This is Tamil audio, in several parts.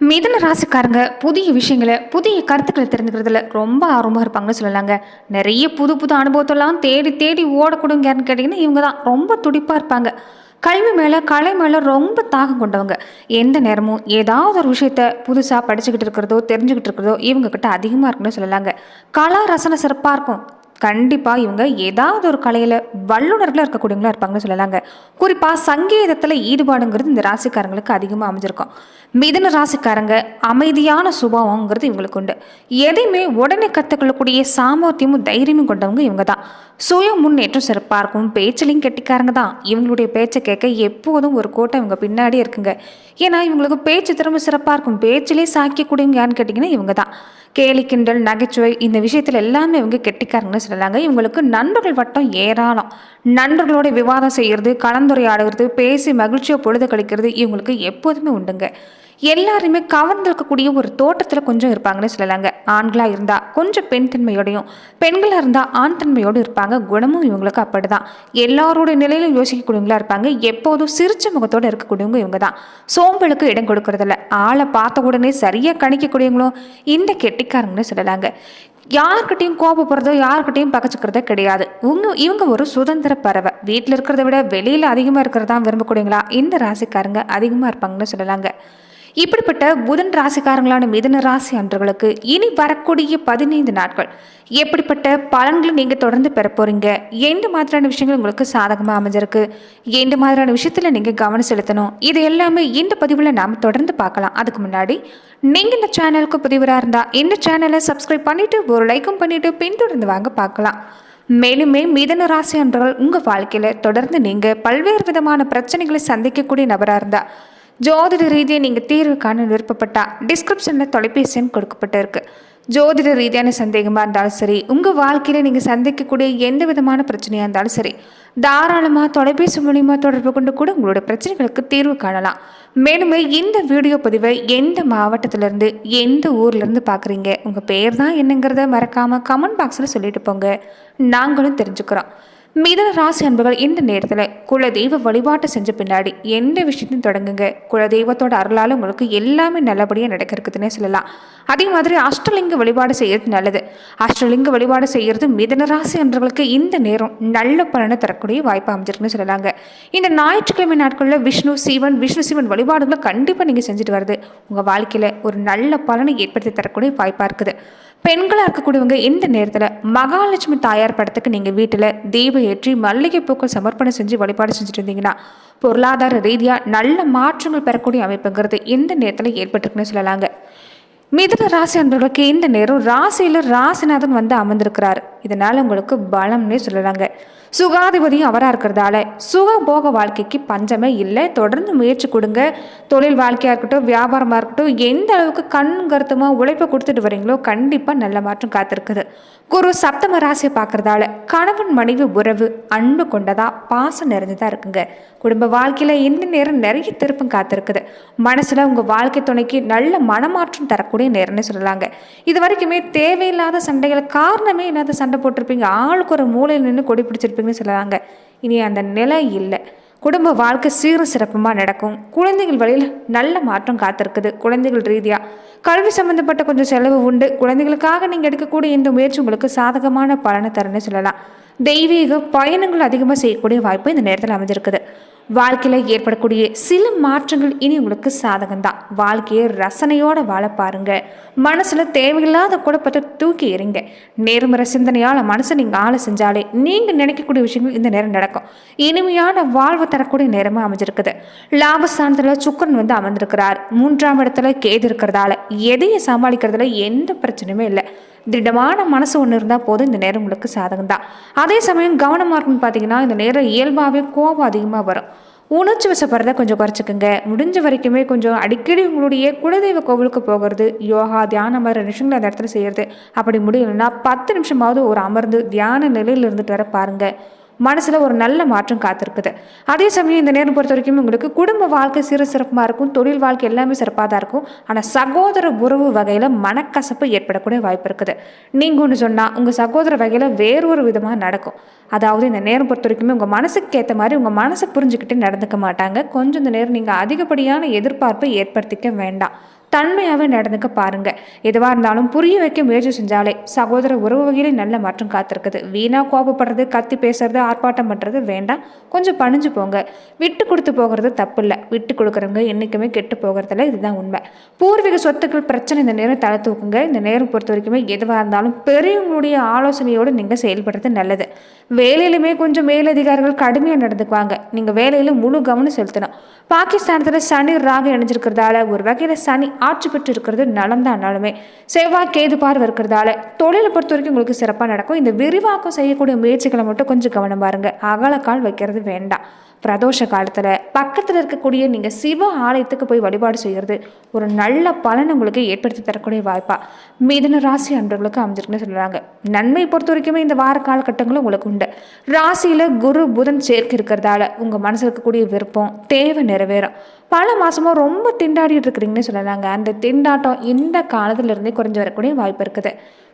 மிதுன ராசிக்காரங்க புதிய விஷயங்களை புதிய கருத்துக்களை தெரிஞ்சுக்கிறதுல ரொம்ப ஆர்வமாக இருப்பாங்கன்னு சொல்லலாங்க. நிறைய புது புது அனுபவத்தெல்லாம் தேடி தேடி ஓடக்கூடுங்கன்னு கேட்டிங்கன்னா இவங்க தான் ரொம்ப துடிப்பாக இருப்பாங்க. கல்வி மேலே கலை மேலே ரொம்ப தாகம் கொண்டவங்க. எந்த நேரமும் ஏதாவது ஒரு விஷயத்த புதுசாக படிச்சுக்கிட்டு இருக்கிறதோ தெரிஞ்சுக்கிட்டு இருக்கிறதோ இவங்கக்கிட்ட அதிகமாக இருக்குன்னு சொல்லலாங்க. கலா ரசனை சிறப்பாக இருக்கும். கண்டிப்பாக இவங்க ஏதாவது ஒரு கலையில் வல்லுநர்களாக இருக்கக்கூடியவங்களா இருப்பாங்கன்னு சொல்லலாங்க. குறிப்பாக சங்கீதத்தில் ஈடுபாடுங்கிறது இந்த ராசிக்காரங்களுக்கு அதிகமாக அமைஞ்சிருக்கும். மிதுன ராசிக்காரங்க அமைதியான சுபாவங்கிறது இவங்களுக்கு உண்டு. எதையுமே உடனே கற்றுக்கொள்ளக்கூடிய சாமர்த்தியமும் தைரியமும் கொண்டவங்க இவங்க தான் சுய முன்னேற்றம் சிறப்பாக இருக்கும் பேச்சிலையும் கெட்டிக்காரங்க தான். இவங்களுடைய பேச்சை கேட்க எப்போதும் ஒரு கோட்டை இவங்க பின்னாடியே இருக்குங்க. ஏன்னா இவங்களுக்கு பேச்சு திறமை சிறப்பாக இருக்கும். பேச்சிலே சாக்கிக்கூடியவங்க யாருன்னு கேட்டிங்கன்னா இவங்க தான் கேலி கிண்டல் நகைச்சுவை இந்த விஷயத்தில் எல்லாமே இவங்க கெட்டிக்காரங்கன்னு சொல்லலாங்க இவங்களுக்கு நண்பர்கள் வட்டம் ஏராளம். நண்பர்களோட விவாதம் செய்கிறது கலந்துரையாடுகிறது பேசி மகிழ்ச்சியை பொழுது கழிக்கிறது இவங்களுக்கு எப்போதுமே உண்டுங்க. எல்லாருமே கவர்ந்திருக்கக்கூடிய ஒரு தோட்டத்தில் கொஞ்சம் இருப்பாங்கன்னு சொல்லலாங்க. ஆண்களாக இருந்தால் கொஞ்சம் பெண் தன்மையோடையும் பெண்களாக இருந்தால் ஆண் தன்மையோடு இருப்பாங்க. குணமும் இவங்களுக்கு அப்படிதான். எல்லாரோட நிலையிலும் யோசிக்கக்கூடியவங்களா இருப்பாங்க. எப்போதும் சிரிச்ச முகத்தோடு இருக்கக்கூடியவங்க இவங்க தான் சோம்பலுக்கு இடம் கொடுக்கறதில்ல. ஆளை பார்த்த உடனே சரியாக கணிக்கக்கூடியவங்களும் இந்த கெட்டிக்காரங்கன்னு சொல்லலாங்க. யார்கிட்டையும் கோபப்படுறதோ யார்கிட்டையும் பகச்சிக்கிறதோ கிடையாது. உங்க இவங்க ஒரு சுதந்திர பறவை. வீட்டில் இருக்கிறத விட வெளியில் அதிகமாக இருக்கிறதா விரும்பக்கூடியங்களா இந்த ராசிக்காரங்க அதிகமாக இருப்பாங்கன்னு சொல்லலாங்க. இப்படிப்பட்ட புதன் ராசிக்காரங்களான மிதன ராசி அன்றர்களுக்கு இனி வரக்கூடிய பதினைந்து நாட்கள். எப்படிப்பட்ட பலன்களை நீங்கள் தொடர்ந்து பெற போகிறீங்க எந்த மாதிரியான விஷயங்கள் உங்களுக்கு சாதகமாக அமைஞ்சிருக்கு? எந்த மாதிரியான விஷயத்தில் நீங்கள் கவனம் செலுத்தணும்? இது எல்லாமே இந்த பதிவில் நாம் தொடர்ந்து பார்க்கலாம். அதுக்கு முன்னாடி நீங்கள் இந்த சேனலுக்கு புதிவராக இருந்தால் இந்த சேனலை சப்ஸ்கிரைப் பண்ணிவிட்டு ஒரு லைக்கும் பண்ணிவிட்டு பின்தொடர்ந்து வாங்க பார்க்கலாம். மேலுமே மிதன ராசி அன்றர்கள் உங்கள் வாழ்க்கையில் தொடர்ந்து நீங்கள் பல்வேறு விதமான பிரச்சனைகளை சந்திக்கக்கூடிய நபராக இருந்தால் ஜோதிட ரீதியாக நீங்கள் தீர்வு காண விருப்பப்பட்டா டிஸ்கிரிப்ஷனில் தொலைபேசி எண் கொடுக்கப்பட்டிருக்கு. ஜோதிட ரீதியான சந்தேகமாக இருந்தாலும் சரி உங்கள் வாழ்க்கையில் நீங்கள் சந்திக்கக்கூடிய எந்த விதமான பிரச்சனையாக இருந்தாலும் சரி தாராளமாக தொலைபேசி மூலிமா தொடர்பு கொண்டு கூட உங்களோட பிரச்சனைகளுக்கு தீர்வு காணலாம். மேலுமே இந்த வீடியோ பதிவை எந்த மாவட்டத்திலேருந்து எந்த ஊர்லேருந்து பார்க்குறீங்க உங்கள் பேர் தான் என்னங்கிறத மறக்காமல் கமெண்ட் பாக்ஸில் சொல்லிட்டு போங்க. நாங்களும் தெரிஞ்சுக்கிறோம். மிதன ராசி அன்பர்கள் இந்த நேரத்தில் குலதெய்வ வழிபாட்டை செஞ்ச பின்னாடி எந்த விஷயத்தையும் தொடங்குங்க. குலதெய்வத்தோட அருளால் உங்களுக்கு எல்லாமே நல்லபடியாக நடக்கிறதுக்குன்னே சொல்லலாம். அதே மாதிரி அஷ்டலிங்க வழிபாடு செய்கிறது நல்லது. அஷ்டலிங்க வழிபாடு செய்கிறது மிதன ராசி அன்பர்களுக்கு இந்த நேரம் நல்ல பலனை தரக்கூடிய வாய்ப்பு அமைஞ்சிருக்குன்னு சொல்லலாங்க. இந்த ஞாயிற்றுக்கிழமை நாட்களில் விஷ்ணு சிவன் விஷ்ணு சிவன் வழிபாடுகளை கண்டிப்பாக நீங்கள் செஞ்சுட்டு வருது உங்கள் வாழ்க்கையில் ஒரு நல்ல பலனை ஏற்படுத்தி தரக்கூடிய வாய்ப்பாக இருக்குது. பெண்களாக இருக்கக்கூடியவங்க இந்த நேரத்தில் மகாலட்சுமி தாயார் படத்துக்கு நீங்கள் வீட்டில் தீப ஏற்றி மல்லிகை பூக்கள் சமர்ப்பணம் செஞ்சு வழிபாடு செஞ்சுட்டு இருந்தீங்கன்னா பொருளாதார ரீதியாக நல்ல மாற்றங்கள் பெறக்கூடிய அமைப்புங்கிறது இந்த நேரத்தில் ஏற்பட்டிருக்குன்னு சொல்லலாங்க. மிதுன ராசி அன்பர்களுக்கு இந்த நேரம் ராசியில் ராசிநாதன் வந்து அமர்ந்திருக்கிறார். இதனால் உங்களுக்கு பலம்னே சொல்லலாங்க. சுகாதிபதியும் அவராக இருக்கிறதால சுக போக வாழ்க்கைக்கு பஞ்சமே இல்லை. தொடர்ந்து முயற்சி கொடுங்க. தொழில் வாழ்க்கையாக இருக்கட்டும் வியாபாரமாக இருக்கட்டும் எந்த அளவுக்கு கண் கருத்துமாக உழைப்பை கொடுத்துட்டு வரீங்களோ கண்டிப்பாக நல்ல மாற்றம் காத்திருக்குது. குரு சப்தம ராசியை பார்க்குறதால கணவன் மனைவி உறவு அன்பு கொண்டதா பாசம் நிறைஞ்சதா இருக்குங்க. குடும்ப வாழ்க்கையில் இந்த நேரம் நிறைய திருப்பம் காத்திருக்குது. மனசில் உங்கள் வாழ்க்கை துணைக்கு நல்ல மனமாற்றம் தரக்கூடிய நேரம்னு சொல்லலாங்க. இது வரைக்குமே தேவையில்லாத சண்டைகள் காரணமே இல்லாத சண்டை போட்டிருப்பீங்க. ஆளுக்கு ஒரு மூலையில் நின்று கொடி பிடிச்சிருப்பீங்கன்னு சொல்லலாங்க. இனி அந்த நிலை இல்லை. குடும்ப வாழ்க்கை சீரும் சிறப்புமாக நடக்கும். குழந்தைகள் வழியில் நல்ல மாற்றம் காத்திருக்குது. குழந்தைகள் ரீதியாக கல்வி சம்மந்தப்பட்ட கொஞ்சம் செலவு உண்டு. குழந்தைகளுக்காக நீங்கள் எடுக்கக்கூடிய இந்த முயற்சி உங்களுக்கு சாதகமான பலனை தரணும்னு சொல்லலாம். தெய்வீக பயணங்கள் அதிகமாக செய்யக்கூடிய வாய்ப்பு இந்த நேரத்தில் அமைஞ்சிருக்குது. வாழ்க்கையில் ஏற்படக்கூடிய சில மாற்றங்கள் இனி உங்களுக்கு சாதகம்தான். வாழ்க்கையை ரசனையோட வாழ பாருங்க. மனசில் தேவையில்லாத குழப்பத்தை தூக்கி எறிங்க. நேர்மறை சிந்தனையால் மனசை நீங்கள் ஆளை செஞ்சாலே நீங்கள் நினைக்கக்கூடிய விஷயங்கள் இந்த நேரம் நடக்கும். இனிமையான வாழ்வு தரக்கூடிய நேரமாக அமைஞ்சிருக்குது. லாபஸ்தானத்தில் சுக்கரன் வந்து அமர்ந்திருக்கிறார். மூன்றாம் இடத்துல கேது இருக்கிறதால எதையும் சமாளிக்கிறதுல எந்த பிரச்சனையுமே இல்லை. திடமான மனசு ஒன்று இருந்தால் போதும் இந்த நேரம் உங்களுக்கு சாதகம் தான் அதே சமயம் கவனமாக இருக்குன்னு பார்த்தீங்கன்னா இந்த நேரம் இயல்பாகவே கோபம் அதிகமாக வரும். உணர்ச்சி வசப்படுறத கொஞ்சம் குறைச்சிக்கோங்க. முடிஞ்ச வரைக்குமே கொஞ்சம் அடிக்கடி உங்களுடைய குலதெய்வ கோவிலுக்கு போகிறது யோகா தியானம் மாதிரி நிமிஷங்கள் அந்த இடத்துல செய்கிறது அப்படி முடியலைன்னா பத்து நிமிஷமாவது ஒரு அமர்ந்து தியான நிலையில் இருந்துட்டு வர பாருங்கள் மனசில் ஒரு நல்ல மாற்றம் காத்திருக்குது. அதே சமயம் இந்த நேரம் பொறுத்த வரைக்கும் உங்களுக்கு குடும்ப வாழ்க்கை சிறு சிறப்பாக இருக்கும் தொழில் வாழ்க்கை எல்லாமே சிறப்பாக தான் இருக்கும். ஆனால் சகோதர உறவு வகையில் மனக்கசப்பு ஏற்படக்கூடிய வாய்ப்பு இருக்குது. நீங்கள் ஒன்று சொன்னால் உங்கள் சகோதர வகையில் வேறொரு விதமாக நடக்கும். அதாவது இந்த நேரம் பொறுத்த வரைக்குமே உங்கள் மனசுக்கு ஏற்ற மாதிரி உங்கள் மனசை புரிஞ்சுக்கிட்டு நடந்துக்க மாட்டாங்க. கொஞ்சம் இந்த நேரம் நீங்கள் அதிகப்படியான எதிர்பார்ப்பை ஏற்படுத்திக்க வேண்டாம். தன்மையாகவே நடந்துக்க பாருங்க. எதுவாக இருந்தாலும் புரிய வைக்க முயற்சி செஞ்சாலே சகோதர உறவு வகையிலே நல்ல மாற்றம் காத்திருக்குது. வீணாக கோபப்படுறது கத்தி பேசுறது ஆர்ப்பாட்டம் பண்ணுறது வேண்டாம். கொஞ்சம் பணிஞ்சு போங்க. விட்டு கொடுத்து போகிறது தப்பு இல்லை விட்டு கொடுக்குறவங்க என்றைக்குமே கெட்டு போகிறதுல இதுதான் உண்மை. பூர்வீக சொத்துக்கள் பிரச்சனை இந்த நேரம் தலை தூக்குங்க. இந்த நேரம் பொறுத்த வரைக்குமே எதுவாக இருந்தாலும் பெரியவங்களுடைய ஆலோசனையோடு நீங்கள் செயல்படுறது நல்லது. வேலையிலுமே கொஞ்சம் மேலதிகாரிகள் கடுமையாக நடந்துக்குவாங்க. நீங்கள் வேலையில் முழு கவனம் செலுத்தணும். பாகிஸ்தானத்தில் சனி ராக இணைஞ்சிருக்கிறதால ஒரு வகையில் சனி ஆட்சி பெற்று இருக்கிறது நலந்தானாலுமே செவ்வாய் கேது பார்வை இருக்கிறதால தொழிலை பொறுத்த வரைக்கும் உங்களுக்கு சிறப்பாக நடக்கும். இந்த விரிவாக்கம் செய்யக்கூடிய முயற்சிகளை மட்டும் கொஞ்சம் கவனம் பாருங்கள் அகலக்கால் வைக்கிறது வேண்டாம். பிரதோஷ காலத்தில் பக்கத்தில் இருக்கக்கூடிய நீங்கள் சிவ ஆலயத்துக்கு போய் வழிபாடு செய்கிறது ஒரு நல்ல பலன் உங்களுக்கு ஏற்படுத்தி தரக்கூடிய வாய்ப்பாக மிதன ராசி அன்பர்களுக்கு அமைஞ்சிருக்குன்னு சொல்கிறாங்க நன்மை பொறுத்த வரைக்குமே இந்த வார காலகட்டங்களும் உங்களுக்கு உண்டு. ராசியில் குரு புதன் சேர்க்கை இருக்கிறதால உங்கள் மனசில் இருக்கக்கூடிய விருப்பம் தேவை நிறைவேறும். பல மாசமா ரொம்ப திண்டாடிட்டு இருக்கிறீங்கன்னு சொல்லலாங்க அந்த திண்டாட்டம் இந்த காலத்திலிருந்தே குறைஞ்சு வரக்கூடிய வாய்ப்பு இருக்குது.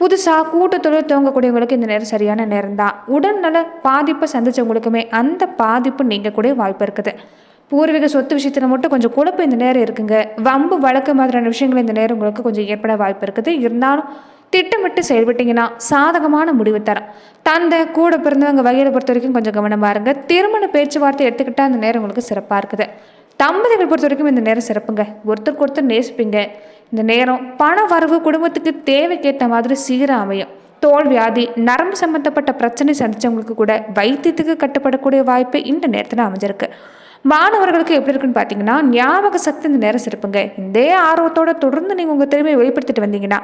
புதுசாக கூட்டத்தொழில் துவங்கக்கூடியவங்களுக்கு இந்த நேரம் சரியான நேரம் தான் உடல்நல பாதிப்பை சந்திச்சவங்களுக்குமே அந்த பாதிப்பு நீங்கக்கூடிய வாய்ப்பு இருக்குது. பூர்வீக சொத்து விஷயத்தில் மட்டும் கொஞ்சம் குழப்பம் இந்த நேரம் இருக்குங்க. வம்பு வழக்கு மாதிரியான விஷயங்கள் இந்த நேரம் உங்களுக்கு கொஞ்சம் ஏற்பட வாய்ப்பு இருக்குது. இருந்தாலும் திட்டமிட்டு செயல்பட்டீங்கன்னா சாதகமான முடிவு தரும். தந்தை கூட பிறந்தவங்க வகையில் பொறுத்த வரைக்கும் கொஞ்சம் கவனமாக இருங்க. திருமண பேச்சுவார்த்தை எடுத்துக்கிட்டால் அந்த நேரம் உங்களுக்கு சிறப்பாக இருக்குது. தம்பதிகள் பொறுத்த வரைக்கும் இந்த நேரம் சிறப்புங்க. ஒருத்தருக்கு ஒருத்தர் நேசிப்பீங்க. இந்த நேரம் பண வரவு குடும்பத்துக்கு தேவைக்கேற்ற மாதிரி சீராக அமையும் தோல் வியாதி நரம்பு சம்பந்தப்பட்ட பிரச்சனை சந்தித்தவங்களுக்கு கூட வைத்தியத்துக்கு கட்டுப்படக்கூடிய வாய்ப்பு இந்த நேரத்தில் அமைஞ்சிருக்கு. மாணவர்களுக்கு எப்படி இருக்குன்னு பார்த்தீங்கன்னா ஞாபக சக்தி இந்த நேரம் சிறப்புங்க. இதே ஆர்வத்தோட தொடர்ந்து நீங்கள் உங்கள் திறமையை வெளிப்படுத்திட்டு வந்தீங்கன்னா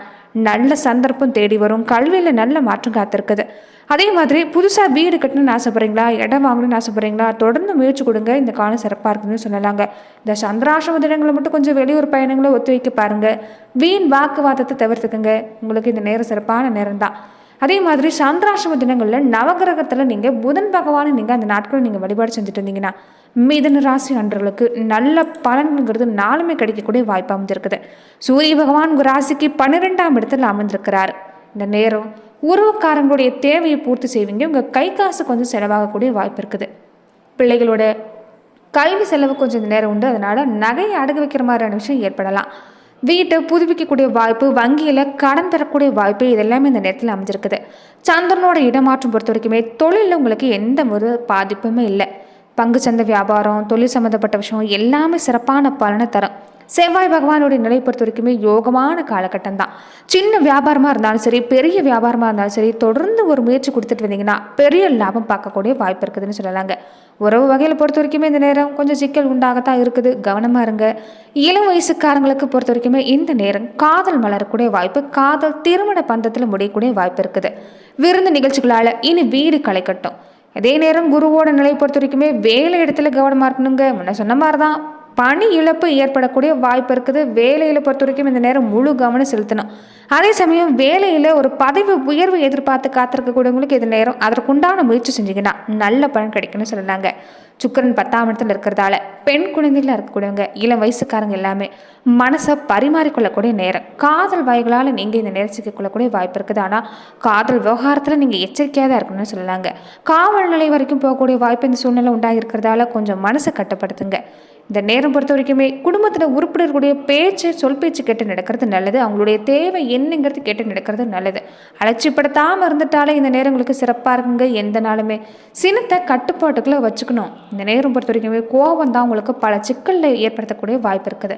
நல்ல சந்தர்ப்பம் தேடி வரும். கல்வியில் நல்ல மாற்றம் காத்திருக்குது. அதே மாதிரி புதுசாக வீடு கட்டணும்னு ஆசைப்பட்றீங்களா? இடம் வாங்கணும்னு ஆசைப்பட்றீங்களா? தொடர்ந்து முயற்சி கொடுங்க. இந்த காலம் சிறப்பாக இருக்குதுன்னு சொல்லலாங்க இந்த சந்திராசிரம தினங்களை மட்டும் கொஞ்சம் வெளியூர் பயணங்களை ஒத்து வைக்க பாருங்கள் வீண் வாக்குவாதத்தை தவிர்த்துக்குங்க. உங்களுக்கு இந்த நேரம் சிறப்பான நேரம் தான் அதே மாதிரி சந்திராசிரம தினங்களில் நவகிரகத்தில் நீங்கள் புதன் பகவானை நீங்கள் அந்த நாட்களில் நீங்கள் வழிபாடு செஞ்சுட்டு இருந்தீங்கன்னா மிதன ராசி அன்றர்களுக்கு நல்ல பலன்கிறது நாளுமே கிடைக்கக்கூடிய வாய்ப்பு அமைஞ்சிருக்குது. சூரிய பகவான் உங்கள் ராசிக்கு பன்னிரெண்டாம் இடத்தில் அமைந்திருக்கிறார் இந்த நேரம் உறவுக்காரங்களுடைய தேவையை பூர்த்தி செய்வீங்க. உங்கள் கை காசு கொஞ்சம் செலவாகக்கூடிய வாய்ப்பு இருக்குது. பிள்ளைகளோட கல்வி செலவு கொஞ்சம் இந்த நேரம் உண்டு. அதனால் நகையை அடகு வைக்கிற மாதிரியான விஷயம் ஏற்படலாம். வீட்டை புதுப்பிக்கக்கூடிய வாய்ப்பு வங்கியில் கடன் பெறக்கூடிய வாய்ப்பு இதெல்லாமே இந்த நேரத்தில் அமைஞ்சிருக்குது. சந்திரனோட இடமாற்றம் பொறுத்த வரைக்குமே தொழிலில் உங்களுக்கு எந்த ஒரு பாதிப்புமே இல்லை. பங்கு சந்தை வியாபாரம் தொழில் சம்மந்தப்பட்ட விஷயம் எல்லாமே சிறப்பான பலனை தரும். செவ்வாய் பகவானுடைய நிலை பொறுத்த வரைக்குமே யோகமான காலகட்டம் தான். சின்ன வியாபாரமாக இருந்தாலும் சரி பெரிய வியாபாரமாக இருந்தாலும் சரி தொடர்ந்து ஒரு முயற்சி கொடுத்துட்டு வந்தீங்கன்னா பெரிய லாபம் பார்க்கக்கூடிய வாய்ப்பு இருக்குதுன்னு சொல்லலாங்க. உறவு வகையில் பொறுத்த வரைக்குமே இந்த நேரம் கொஞ்சம் சிக்கல் உண்டாகத்தான் இருக்குது. கவனமாக இருங்க. இளம் வயசுக்காரங்களுக்கு பொறுத்த வரைக்குமே இந்த நேரம் காதல் மலரக்கூடிய வாய்ப்பு காதல் திருமண பந்தத்தில் முடியக்கூடிய வாய்ப்பு இருக்குது. விருந்து நிகழ்ச்சிகளால் இனி வீடு களைக்கட்டும் அதே நேரம் குருவோட நிலை பொறுத்த வரைக்குமே வேலை இடத்துல கவனமாக இருக்கணுங்க. முன்ன சொன்ன மாதிரி தான் பணி இழப்பு ஏற்படக்கூடிய வாய்ப்பு இருக்குது. வேலையில் பொறுத்த வரைக்கும் இந்த நேரம் முழு கவனம் செலுத்தணும். அதே சமயம் வேலையில் ஒரு பதவி உயர்வு எதிர்பார்த்து காத்திருக்கக்கூடியவங்களுக்கு இது நேரம் அதற்குண்டான முயற்சி செஞ்சிங்கன்னா நல்ல பலன் கிடைக்கும்னு சொல்லலாங்க சுக்கரன் பத்தாம் இடத்துல இருக்கிறதால பெண் குழந்தைகளாக இருக்கக்கூடியவங்க இளம் வயசுக்காரங்க எல்லாமே மனசை பரிமாறிக்கொள்ளக்கூடிய நேரம். காதல் வாய்களால் நீங்கள் இந்த நேரம் சிக்கிக்கொள்ளக்கூடிய வாய்ப்பு இருக்குது. ஆனால் காதல் விவகாரத்தில் நீங்கள் எச்சரிக்கையாக தான் இருக்கணும்னு சொல்லலாங்க காவல் நிலை வரைக்கும் போகக்கூடிய வாய்ப்பு இந்த சூழ்நிலை உண்டாகி இருக்கிறதால கொஞ்சம் மனசை கட்டுப்படுத்துங்க. இந்த நேரம் பொறுத்த வரைக்குமே குடும்பத்தில் உறுப்பினர்களுடைய பேச்சு சொல் பேச்சு கேட்டு நடக்கிறது நல்லது. அவங்களுடைய தேவை என்னங்கிறது கேட்டு நடக்கிறது நல்லது. அலட்சிப்படுத்தாமல் இருந்துட்டாலே இந்த நேரம் உங்களுக்கு சிறப்பாக இருக்குங்க. எந்த நாளுமே சினத்தை கட்டுப்பாட்டுக்குள்ளே வச்சுக்கணும். இந்த நேரம் பொறுத்த வரைக்குமே கோபம் தான் உங்களுக்கு பல சிக்கலில் ஏற்படுத்தக்கூடிய வாய்ப்பு இருக்குது.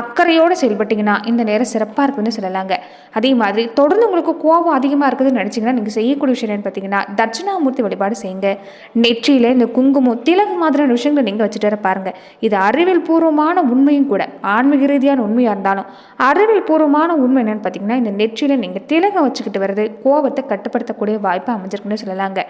அக்கறையோடு செயல்பட்டிங்கன்னா இந்த நேரம் சிறப்பாக இருக்குதுன்னு சொல்லலாங்க. அதே மாதிரி தொடர்ந்து உங்களுக்கு கோபம் அதிகமாக இருக்குதுன்னு நினச்சிங்கன்னா நீங்கள் செய்யக்கூடிய விஷயம் என்னன்னு பார்த்தீங்கன்னா தட்சிணாமூர்த்தி வழிபாடு செய்யுங்க. நெற்றியில் இந்த குங்குமம் திலகு மாதிரியான விஷயங்களை நீங்கள் வச்சுட்டு வர இது அறிவியல் பூர்வமான உண்மையும் கூட ஆன்மீக ரீதியான உண்மையாக இருந்தாலும் அறிவியல் பூர்வமான உண்மை என்னென்னு பார்த்தீங்கன்னா இந்த நெற்றியில் நீங்கள் திலகம் வச்சுக்கிட்டு வர்றது கோபத்தை கட்டுப்படுத்தக்கூடிய வாய்ப்பு அமைஞ்சிருக்குன்னு சொல்லலாங்க.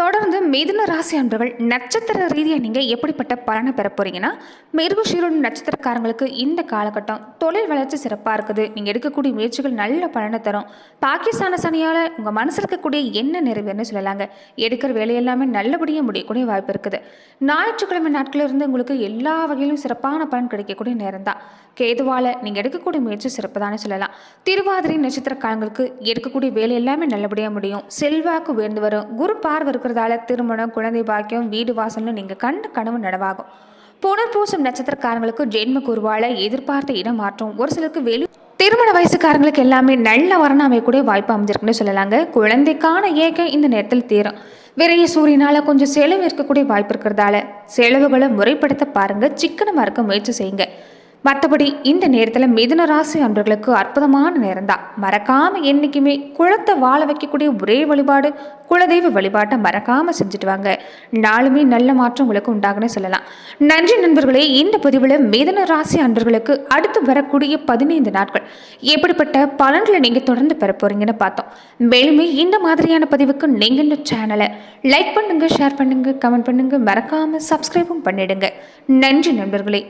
தொடர்ந்து மிதுன ராசி அன்பர்கள் நட்சத்திர ரீதியாக நீங்கள் எப்படிப்பட்ட பலனை பெற போகிறீங்கன்னா மிருகஷீரோட நட்சத்திரக்காரங்களுக்கு இந்த காலகட்டம் தொழில் வளர்ச்சி சிறப்பாக இருக்குது. நீங்கள் எடுக்கக்கூடிய முயற்சிகள் நல்ல பலனை தரும். பாகிஸ்தான சனியால் உங்கள் மனசில் இருக்கக்கூடிய என்ன நிறைவேறுன்னு சொல்லலாங்க. எடுக்கிற வேலையெல்லாமே நல்லபடியாக முடியக்கூடிய வாய்ப்பு இருக்குது. ஞாயிற்றுக்கிழமை நாட்களிலிருந்து உங்களுக்கு எல்லா வகையிலும் சிறப்பான பலன் கிடைக்கக்கூடிய நேரம் தான் கேதுவால் நீங்கள் எடுக்கக்கூடிய முயற்சி சிறப்பு தானே சொல்லலாம். திருவாதிரை நட்சத்திரக்காரங்களுக்கு எடுக்கக்கூடிய வேலை எல்லாமே நல்லபடியாக முடியும். செல்வாக்கு உயர்ந்து வரும். குரு பார்வருக்கு இருக்கிறதால திருமணம் குழந்தை பாக்கியம் வீடு வாசல்னு நீங்கள் கண்ட கனவு நடவாகும் புனர்பூசம் நட்சத்திரக்காரங்களுக்கு ஜென்ம குருவால எதிர்பார்த்த இடமாற்றம். ஒரு சிலருக்கு வெளி திருமண வயசுக்காரங்களுக்கு எல்லாமே நல்ல வரணும் அமையக்கூடிய வாய்ப்பு அமைஞ்சிருக்குன்னு சொல்லலாங்க. குழந்தைக்கான ஏக்கம் இந்த நேரத்தில் தீரும். விரைய சூரியனால கொஞ்சம் செலவு இருக்கக்கூடிய வாய்ப்பு இருக்கிறதால செலவுகளை முறைப்படுத்த பாருங்க. சிக்கனமாக இருக்க முயற்சி செய்யுங்க. மற்றபடி இந்த நேரத்தில் மிதுன ராசி அன்பர்களுக்கு அற்புதமான நேரம் தான் மறக்காமல் என்றைக்குமே குளத்தை வாழ வைக்கக்கூடிய ஒரே வழிபாடு குலதெய்வ வழிபாட்டை மறக்காமல் செஞ்சுட்டு வாங்க. நாளுமே நல்ல மாற்றம் உங்களுக்கு உண்டாகுன்னு சொல்லலாம். நன்றி நண்பர்களே இந்த பதிவில் மிதுன ராசி அன்பர்களுக்கு அடுத்து வரக்கூடிய பதினைந்து நாட்கள் எப்படிப்பட்ட பலன்களை நீங்கள் தொடர்ந்து பெற போகிறீங்கன்னு பார்த்தோம். மேலுமே இந்த மாதிரியான பதிவுக்கு நீங்கள் இந்த சேனலை லைக் பண்ணுங்கள் ஷேர் பண்ணுங்கள் கமெண்ட் பண்ணுங்கள் மறக்காமல் சப்ஸ்கிரைபும் பண்ணிடுங்க. நன்றி நண்பர்களே.